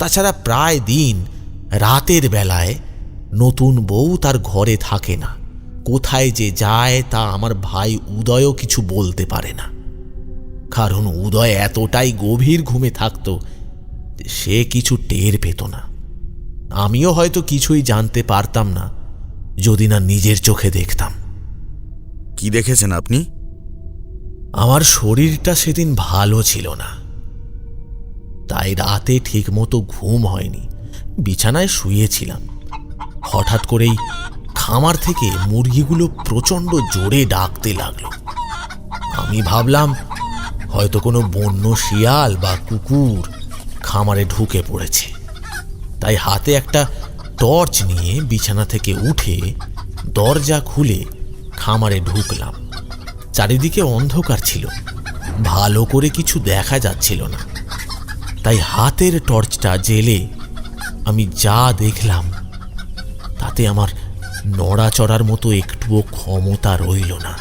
তাছাড়া প্রায় দিন রাতের বেলায় নতুন বউ তার ঘরে থাকে না। কোথায় যে যায় তা আমার ভাই উদয়ও কিছু বলতে পারে না। কারণ উদয় এতটাই গভীর ঘুমে থাকত সে কিছু টের পেত না। আমিও হয়তো কিছুই জানতে পারতাম না যদি না নিজের চোখে দেখতাম। কি দেখেছেন আপনি? আমার শরীরটা সেদিন ভালো ছিল না। তাই রাতে ঠিকমতো ঘুম হয়নি। বিছানায় শুয়েছিলাম। হঠাৎ করেই খামার থেকে মুরগিগুলো প্রচণ্ড জোরে ডাকতে লাগল। আমি ভাবলাম, হয়তো কোনো বন্য শিয়াল বা কুকুর খামারে ঢুকে পড়েছে। তাই হাতে একটা টর্চ নিয়ে বিছানা থেকে উঠে দরজা খুলে খামারে ঢুকলাম। চারিদিকে অন্ধকার ছিল। ভালো করে কিছু দেখা যাচ্ছিল না। তাই হাতের টর্চটা জেলে আমি যা দেখলাম, তাতে আমার নড়াচড়ার মতো একটুও ক্ষমতা রইল না।